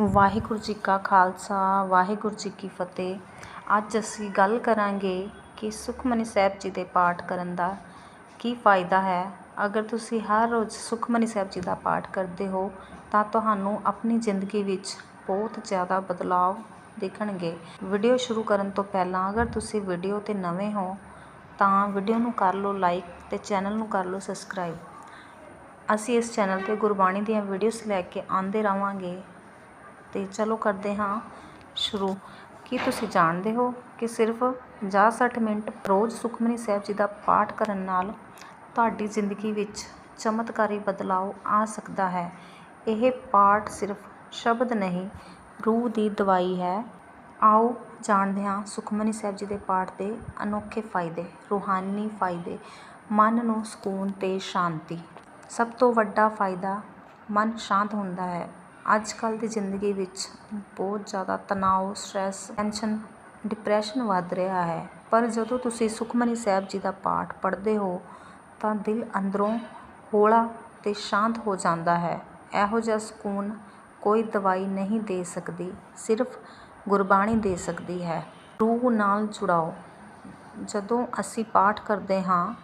ਵਾਹਿਗੁਰੂ ਜੀ ਕਾ ਖਾਲਸਾ, ਵਾਹਿਗੁਰੂ ਜੀ ਕੀ ਫਤਿਹ। ਅੱਜ ਅਸੀਂ ਗੱਲ ਕਰਾਂਗੇ ਕਿ ਸੁਖਮਨੀ ਸਾਹਿਬ ਜੀ ਦੇ ਪਾਠ ਕਰਨ ਦਾ ਕੀ ਫਾਇਦਾ ਹੈ। ਅਗਰ ਤੁਸੀਂ ਹਰ ਰੋਜ਼ ਸੁਖਮਨੀ ਸਾਹਿਬ ਜੀ ਦਾ ਪਾਠ ਕਰਦੇ ਹੋ, ਤਾਂ ਤੁਹਾਨੂੰ ਆਪਣੀ ਜ਼ਿੰਦਗੀ ਵਿੱਚ ਬਹੁਤ ਜ਼ਿਆਦਾ ਬਦਲਾਅ ਦੇਖਣਗੇ। ਵੀਡੀਓ ਸ਼ੁਰੂ ਕਰਨ ਤੋਂ ਪਹਿਲਾਂ ਅਗਰ ਤੁਸੀਂ ਵੀਡੀਓ ਤੇ ਨਵੇਂ ਹੋ, ਤਾਂ ਵੀਡੀਓ ਨੂੰ ਕਰ ਲਓ ਲਾਈਕ ਤੇ ਚੈਨਲ ਨੂੰ ਕਰ ਲਓ ਸਬਸਕ੍ਰਾਈਬ। ਅਸੀਂ ਇਸ ਚੈਨਲ ਤੇ ਗੁਰਬਾਣੀ ਦੀਆਂ ਵੀਡੀਓਜ਼ ਲੈ ਕੇ ਆਉਂਦੇ ਰਵਾਂਗੇ। ਤੇ ਚਲੋ ਕਰਦੇ ਹਾਂ ਸ਼ੁਰੂ। ਕੀ ਤੁਸੀਂ ਜਾਣਦੇ ਹੋ ਕਿ ਸਿਰਫ 50-60 ਮਿੰਟ ਰੋਜ਼ ਸੁਖਮਨੀ ਸਾਹਿਬ ਜੀ ਦਾ ਪਾਠ ਕਰਨ ਨਾਲ ਤੁਹਾਡੀ ਜ਼ਿੰਦਗੀ ਵਿੱਚ ਚਮਤਕਾਰੀ ਬਦਲਾਅ ਆ ਸਕਦਾ ਹੈ? ਇਹ ਪਾਠ ਸਿਰਫ ਸ਼ਬਦ ਨਹੀਂ, ਰੂਹ ਦੀ ਦਵਾਈ ਹੈ। ਆਓ ਜਾਣਦੇ ਹਾਂ ਸੁਖਮਨੀ ਸਾਹਿਬ ਜੀ ਦੇ ਪਾਠ ਦੇ ਅਨੋਖੇ ਫਾਇਦੇ, ਰੂਹਾਨੀ ਫਾਇਦੇ, ਮਨ ਨੂੰ ਸਕੂਨ ਤੇ ਸ਼ਾਂਤੀ। ਸਭ ਤੋਂ ਵੱਡਾ ਫਾਇਦਾ ਮਨ ਸ਼ਾਂਤ ਹੁੰਦਾ ਹੈ। ਅੱਜ ਕੱਲ੍ਹ ਦੀ ਜ਼ਿੰਦਗੀ ਵਿੱਚ ਬਹੁਤ ਜ਼ਿਆਦਾ ਤਣਾਅ ਸਟਰੈਸ ਟੈਨਸ਼ਨ ਡਿਪਰੈਸ਼ਨ ਵੱਧ ਰਿਹਾ ਹੈ। ਪਰ ਜਦੋਂ ਤੁਸੀਂ ਸੁਖਮਨੀ ਸਾਹਿਬ ਜੀ ਦਾ ਪਾਠ ਪੜ੍ਹਦੇ ਹੋ, ਤਾਂ ਦਿਲ ਅੰਦਰੋਂ ਹੌਲਾ ਅਤੇ ਸ਼ਾਂਤ ਹੋ ਜਾਂਦਾ ਹੈ। ਇਹੋ ਜਿਹਾ ਸਕੂਨ ਕੋਈ ਦਵਾਈ ਨਹੀਂ ਦੇ ਸਕਦੀ, ਸਿਰਫ ਗੁਰਬਾਣੀ ਦੇ ਸਕਦੀ ਹੈ। ਰੂਹ ਨਾਲ ਜੁੜਾਓ। ਜਦੋਂ ਅਸੀਂ ਪਾਠ ਕਰਦੇ ਹਾਂ,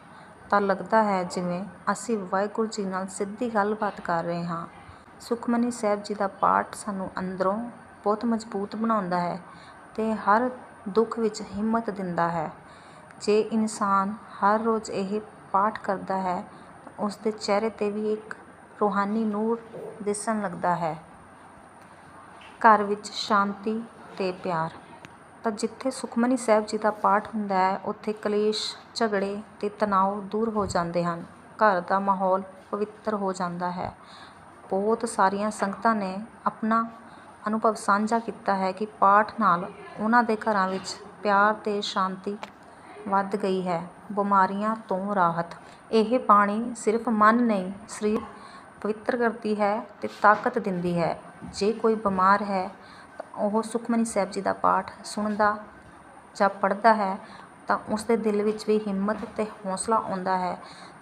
ਤਾਂ ਲੱਗਦਾ ਹੈ ਜਿਵੇਂ ਅਸੀਂ ਵਾਹਿਗੁਰੂ ਜੀ ਨਾਲ ਸਿੱਧੀ ਗੱਲਬਾਤ ਕਰ ਰਹੇ ਹਾਂ। ਸੁਖਮਨੀ ਸਾਹਿਬ ਜੀ ਦਾ ਪਾਠ ਸਾਨੂੰ ਅੰਦਰੋਂ ਬਹੁਤ ਮਜ਼ਬੂਤ ਬਣਾਉਂਦਾ ਹੈ ਅਤੇ ਹਰ ਦੁੱਖ ਵਿੱਚ ਹਿੰਮਤ ਦਿੰਦਾ ਹੈ। ਜੇ ਇਨਸਾਨ ਹਰ ਰੋਜ਼ ਇਹ ਪਾਠ ਕਰਦਾ ਹੈ, ਤਾਂ ਉਸ ਦੇ ਚਿਹਰੇ ਤੇ ਵੀ ਇੱਕ ਰੂਹਾਨੀ ਨੂਰ ਦਿਸਣ ਲੱਗਦਾ ਹੈ। ਘਰ ਵਿੱਚ ਸ਼ਾਂਤੀ ਅਤੇ ਪਿਆਰ। ਤਾਂ ਜਿੱਥੇ ਸੁਖਮਨੀ ਸਾਹਿਬ ਜੀ ਦਾ ਪਾਠ ਹੁੰਦਾ ਹੈ, ਉੱਥੇ ਕਲੇਸ਼, ਝਗੜੇ ਅਤੇ ਤਣਾਅ ਦੂਰ ਹੋ ਜਾਂਦੇ ਹਨ। ਘਰ ਦਾ ਮਾਹੌਲ ਪਵਿੱਤਰ ਹੋ ਜਾਂਦਾ ਹੈ। ਬਹੁਤ ਸਾਰੀਆਂ ਸੰਗਤਾਂ ਨੇ ਆਪਣਾ ਅਨੁਭਵ ਸਾਂਝਾ ਕੀਤਾ ਹੈ ਕਿ ਪਾਠ ਨਾਲ ਉਹਨਾਂ ਦੇ ਘਰਾਂ ਵਿੱਚ ਪਿਆਰ ਅਤੇ ਸ਼ਾਂਤੀ ਵੱਧ ਗਈ ਹੈ, ਬਿਮਾਰੀਆਂ ਤੋਂ ਰਾਹਤ। ਇਹ ਬਾਣੀ ਸਿਰਫ ਮਨ ਨਹੀਂ, ਸਰੀਰ ਪਵਿੱਤਰ ਕਰਦੀ ਹੈ ਅਤੇ ਤਾਕਤ ਦਿੰਦੀ ਹੈ। ਜੇ ਕੋਈ ਬਿਮਾਰ ਹੈ, ਤਾਂ ਉਹ ਸੁਖਮਨੀ ਸਾਹਿਬ ਜੀ ਦਾ ਪਾਠ ਸੁਣਦਾ ਜਾਂ ਪੜ੍ਹਦਾ ਹੈ, ਤਾਂ ਉਸ ਦੇ ਦਿਲ ਵਿੱਚ ਵੀ ਹਿੰਮਤ ਅਤੇ ਹੌਸਲਾ ਆਉਂਦਾ ਹੈ।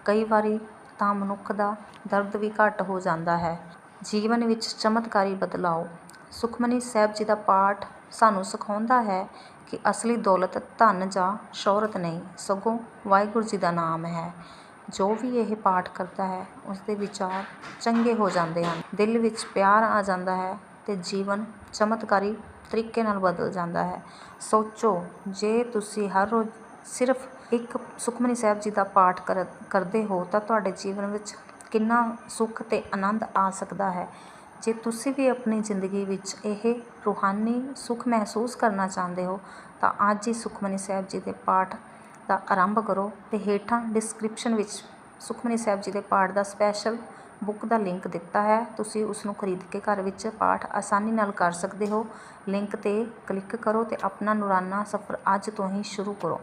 ਕਈ ਵਾਰੀ ਤਾਂ ਮਨੁੱਖ ਦਾ ਦਰਦ ਵੀ ਘੱਟ ਹੋ ਜਾਂਦਾ ਹੈ। ਜੀਵਨ ਵਿੱਚ ਚਮਤਕਾਰੀ ਬਦਲਾਓ। ਸੁਖਮਨੀ ਸਾਹਿਬ ਜੀ ਦਾ ਪਾਠ ਸਾਨੂੰ ਸਿਖਾਉਂਦਾ ਹੈ ਕਿ ਅਸਲੀ ਦੌਲਤ ਧਨ ਜਾਂ ਸ਼ੋਹਰਤ ਨਹੀਂ, ਸਗੋਂ ਵਾਹਿਗੁਰੂ ਜੀ ਦਾ ਨਾਮ ਹੈ। ਜੋ ਵੀ ਇਹ ਪਾਠ ਕਰਦਾ ਹੈ ਉਸ ਦੇ ਵਿਚਾਰ ਚੰਗੇ ਹੋ ਜਾਂਦੇ ਹਨ। ਦਿਲ ਵਿੱਚ ਪਿਆਰ ਆ ਜਾਂਦਾ ਹੈ ਅਤੇ ਜੀਵਨ ਚਮਤਕਾਰੀ ਤਰੀਕੇ ਨਾਲ ਬਦਲ ਜਾਂਦਾ ਹੈ। ਸੋਚੋ, ਜੇ ਤੁਸੀਂ ਹਰ ਰੋਜ਼ ਸਿਰਫ ਇੱਕ ਸੁਖਮਨੀ ਸਾਹਿਬ ਜੀ ਦਾ ਪਾਠ ਕਰ, ਕਰਦੇ ਹੋ ਤਾਂ ਤੁਹਾਡੇ ਜੀਵਨ ਵਿੱਚ ਕਿੰਨਾ ਸੁੱਖ ਤੇ ਆਨੰਦ ਆ ਸਕਦਾ ਹੈ। ਜੇ ਤੁਸੀਂ ਵੀ ਆਪਣੀ ਜ਼ਿੰਦਗੀ ਵਿੱਚ ਇਹ ਰੂਹਾਨੀ ਸੁੱਖ ਮਹਿਸੂਸ ਕਰਨਾ ਚਾਹੁੰਦੇ ਹੋ, ਤਾਂ ਅੱਜ ਹੀ ਸੁਖਮਨੀ ਸਾਹਿਬ ਜੀ ਦੇ ਪਾਠ ਦਾ ਆਰੰਭ ਕਰੋ ਤੇ ਹੇਠਾਂ ਡਿਸਕ੍ਰਿਪਸ਼ਨ ਵਿੱਚ ਸੁਖਮਨੀ ਸਾਹਿਬ ਜੀ ਦੇ ਪਾਠ ਦਾ ਸਪੈਸ਼ਲ ਬੁੱਕ ਦਾ ਲਿੰਕ ਦਿੱਤਾ ਹੈ। ਤੁਸੀਂ ਉਸ ਨੂੰ ਖਰੀਦ ਕੇ ਘਰ ਵਿੱਚ ਪਾਠ ਆਸਾਨੀ ਨਾਲ ਕਰ ਸਕਦੇ ਹੋ। ਲਿੰਕ ਤੇ ਕਲਿੱਕ ਕਰੋ ਅਤੇ ਆਪਣਾ ਨੂਰਾਨਾ ਸਫ਼ਰ ਅੱਜ ਤੋਂ ਹੀ ਸ਼ੁਰੂ ਕਰੋ।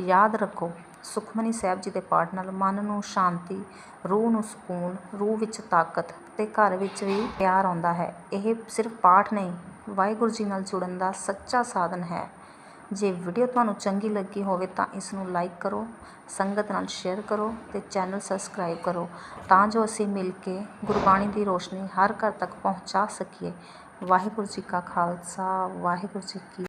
ਯਾਦ ਰੱਖੋ, ਸੁਖਮਨੀ ਸਾਹਿਬ ਜੀ ਦੇ ਪਾਠ ਨਾਲ ਮਨ ਨੂੰ ਸ਼ਾਂਤੀ, ਰੂਹ ਨੂੰ ਸਕੂਨ, ਰੂਹ ਵਿੱਚ ਤਾਕਤ ਅਤੇ ਘਰ ਵਿੱਚ ਵੀ ਪਿਆਰ ਆਉਂਦਾ ਹੈ। ਇਹ ਸਿਰਫ ਪਾਠ ਨਹੀਂ, ਵਾਹਿਗੁਰੂ ਜੀ ਨਾਲ ਜੁੜਨ ਦਾ ਸੱਚਾ ਸਾਧਨ ਹੈ। ਜੇ ਵੀਡੀਓ ਤੁਹਾਨੂੰ ਚੰਗੀ ਲੱਗੀ ਹੋਵੇ ਤਾਂ ਇਸ ਨੂੰ ਲਾਈਕ ਕਰੋ, ਸੰਗਤ ਨਾਲ ਸ਼ੇਅਰ ਕਰੋ ਤੇ ਚੈਨਲ ਸਬਸਕ੍ਰਾਈਬ ਕਰੋ ਤਾਂ ਜੋ ਅਸੀਂ ਮਿਲ ਕੇ ਗੁਰਬਾਣੀ ਦੀ ਰੋਸ਼ਨੀ ਹਰ ਘਰ ਤੱਕ ਪਹੁੰਚਾ ਸਕੀਏ। ਵਾਹਿਗੁਰੂ ਜੀ ਕਾ ਖਾਲਸਾ, ਵਾਹਿਗੁਰੂ ਜੀ ਕੀ